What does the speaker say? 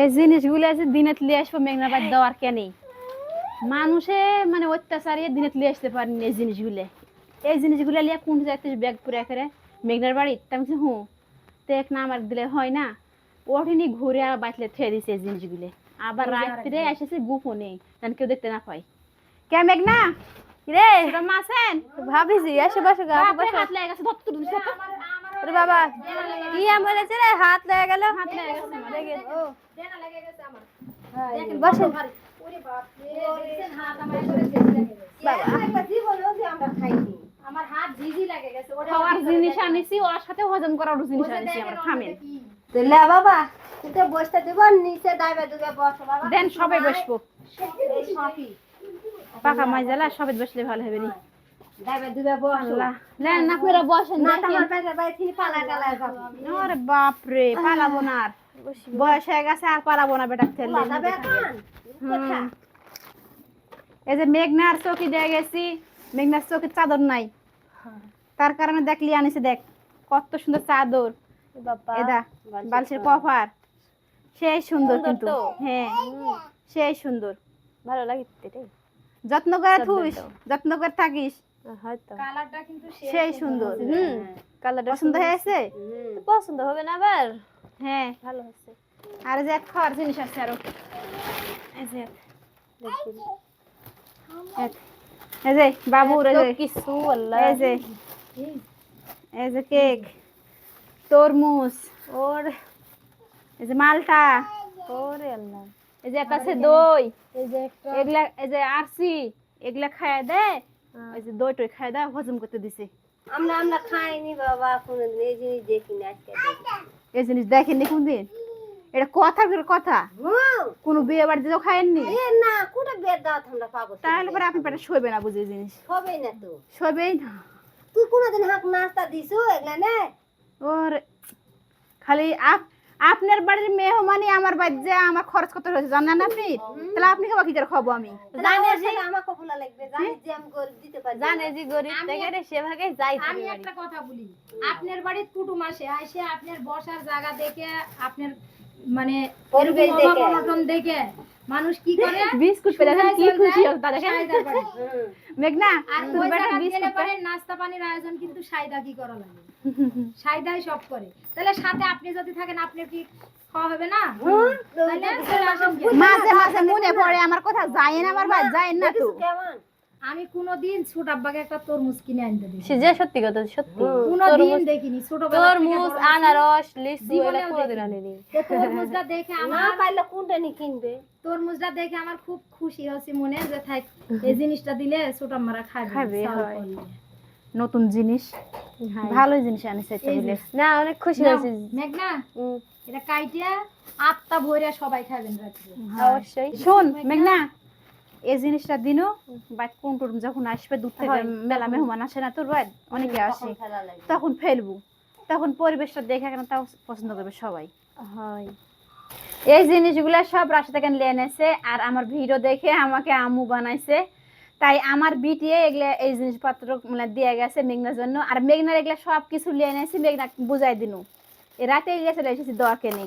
এই জিনিসগুলো আছে দিনে লিয়ে আসব মেঘনাবাদ দেওয়ার কেনেই মানুষে মানে অত্যাচারে দিনে লিয়ে আসতে পারেনি এই জিনিসগুলো। এই জিনিসগুলো লিয়ে কোন যাইতে ব্যাগ পুরে করে? মেঘনার বাড়ি? আমি বলছি, হুঁ তো এক না আমার দিলে হয় না। ওঠেনি ঘুরে আর বাঁচলে থুয়ে দিছে এই জিনিসগুলো। আবার রাত্রে এসেছে গোপনে যেন কেউ দেখতে না পায়। কে মেঘনা? রে মাছেন ভাবিছি গা হাত লেগে গেছে ধর তো, ধর তো। ওরে বাবা কি হয়েছে রে? হাত লেগে গেল। হাত লেগে গেছে আমার। বসো আমার। হাত ঝিঝি লাগে গেছে। ওরে খাওয়ার জিনিস আনিছি ওর সাথে হজম করার জিনিস আনিছি আমরা থামেন। লে বাবা তুই বসতে দিব নিচে দাইবে দুবে বসো বাবা। দেন সবে বসবো। পাকা মাইজালা সবে বসলে ভালো হবে নি। পালাবো না বয়স হয়ে গেছে আর পালাবো না বেটা এই যে মেঘনার চৌকি দিয়ে গেছি মেঘনার চৌকির চাদর নাই। তার কারণে দেখলি আনিছে দেখ। কত সুন্দর চাদর। এদা বালসের কভার। সেই সুন্দর কিন্তু। হ্যাঁ সেই সুন্দর। ভালো লাগিতে রে। যত্ন করে থুস যত্ন করে থাকিস। হয়তো। কালারটা কিন্তু সেই সুন্দর। হুম। কালারটা পছন্দ হয়েছে? পছন্দ হবে না আবার? হ্যাঁ। ভালো হচ্ছে আর যে এক খাওয়ার জিনিস আছে আরও। এই যে এক। এই যে বাবুর এই যে। কিছু আল্লাহ। এই যে। এই যে কেক। তরমুজ। ওর। এই যে মালটা। ওরে আল্লাহ। এই যে একটা আছে দই। এই যে একটা। এগুলা এই যে আরসি। এগুলা খায় দে। ওই যে দই টই খায় দে হজম করতে দিছে। আমরা আমরা খাইনি বাবা কোনোদিন। এই জিনিস দেখিনি আজকে। এই জিনিস দেখেননি কোনদিন? এটা কথা করে কথা। কোনো বিয়ে বাড়িতে তো খায়েননি এ না কোটা বেদ দাও আমরা পাবো তাহলে পরে আপনি পেটে শোবে না বুঝে জিনিস। হবে না তো। শোবেই না। তুই কোনোদিন হাক নাস্তা দিছু এগুলা নে? ওর খালি আপ আপনার বাড়ির মেহমানি আমার বাড়ি যে আমার খরচ কত হয়েছে জানেন আপনি? তাহলে আপনি খাবার কি করে খাব আমি? জানে যে আমাকে ফুলা লাগবে জানে যে আমি গরিব দিতে পারি। জানে যে গরিব থেকে রে সে ভাগে যাই আমি একটা কথা বলি আপনার বাড়ির কুটুম আসে আসে আপনার বসার জায়গা দেখে আপনার মানে দেখে। মানুষ কি করে? বিস্কুট পেলে কি খুশি। হুম। মেঘনা আর তোর বেটা বিস্কুট পারে নাস্তা পানির আয়োজন কিন্তু সাইদা কি করা লাগে? সাইদাই সব করে। তাহলে সাথে আপনি যদি থাকেন আপনি কি খাওয়া হবে না? মাঝে মাঝে মনে পড়ে আমার কথা যায় না আমার ভাই যায় না তো। কেমন? আমি কোনোদিন ছোট আব্বাকে একটা তরমুজ কিনে আনতে দিই সে যে সত্যি কথা সত্যি। কোনোদিন দেখিনি ছোট তরমুজ আনারস লিচু জীবনেও এগুলা কোনোদিন দেখিনি। আনিনি। তরমুজটা দেখে না আমার পাইলে কোনটা নি কিনবে? তরমুজটা দেখে আমার খুব খুশি হচ্ছে মনে যে থাক এই জিনিসটা দিলে ছোট মারা খাবে খাবে, হয়। নতুন জিনিস। ভালো জিনিস আনিছে না অনেক খুশি হয়েছি। মেঘনা এটা কাইটিয়া আটটা ভরে সবাই খাবেন রাত্রে। অবশ্যই। শোন মেঘনা এই জিনিসটা দিনও বাইক কোন টুন যখন আসবে দূর থেকে মেলা মেহমান আসে না তোর বাড়ি অনেকে আসে। তখন ফেলব। তখন পরিবেশটা দেখে কেন তাও পছন্দ করবে সবাই। হয়। এই জিনিসগুলো সব রাস্তা থেকে নিয়ে এনেছে আর আমার ভিডিও দেখে আমাকে আম্মু বানাইছে। তাই আমার বিটিয়ে এগুলা এই জিনিসপত্র মানে দিয়ে গেছে মেঘনার জন্য। আর মেঘনার এগুলা সব কিছু নিয়ে এনেছি মেঘনা বুঝাই দিনু। এ রাতে চলে এসেছি দোয়া কেনে।